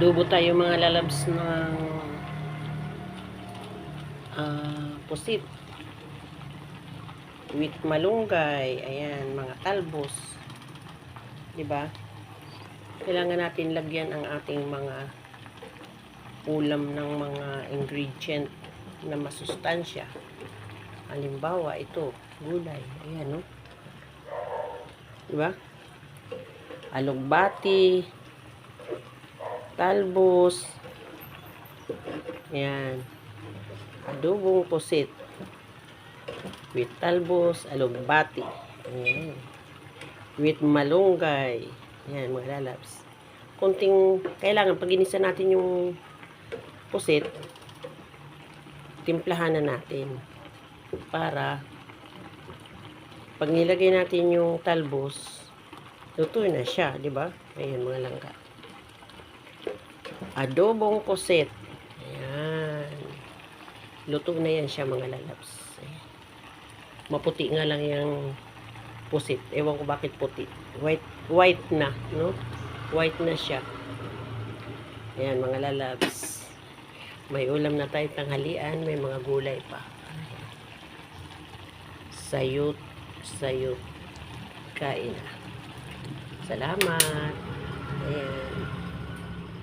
Dubo tayo mga lalabs ng ah, pusit. With malunggay. Ayan, mga talbos. 'Di ba? Kailangan natin lagyan ang ating mga ulam ng mga ingredient na masustansya. Halimbawa, ito, gulay. Ayan, no? Diba? Alugbati, talbos, ayan, adobong pusit, with talbos, alugbati, ayan, with malunggay, ayan, mga lalabs. Kunting, kailangan, pag natin yung pusit, timplahan na natin para pag nilagay natin yung talbos luto na siya, di ba? Ayan mga langka. Adobong pusit. Ayan. Luto na yan siya mga lalabs. Ayan. Maputi nga lang yung pusit. Ewan ko bakit puti. White white na, no? White na siya. Ayan mga lalabs. May ulam na tayo tanghalian, may mga gulay pa. Sayot, sayot. Kain na. Salamat. Ayan.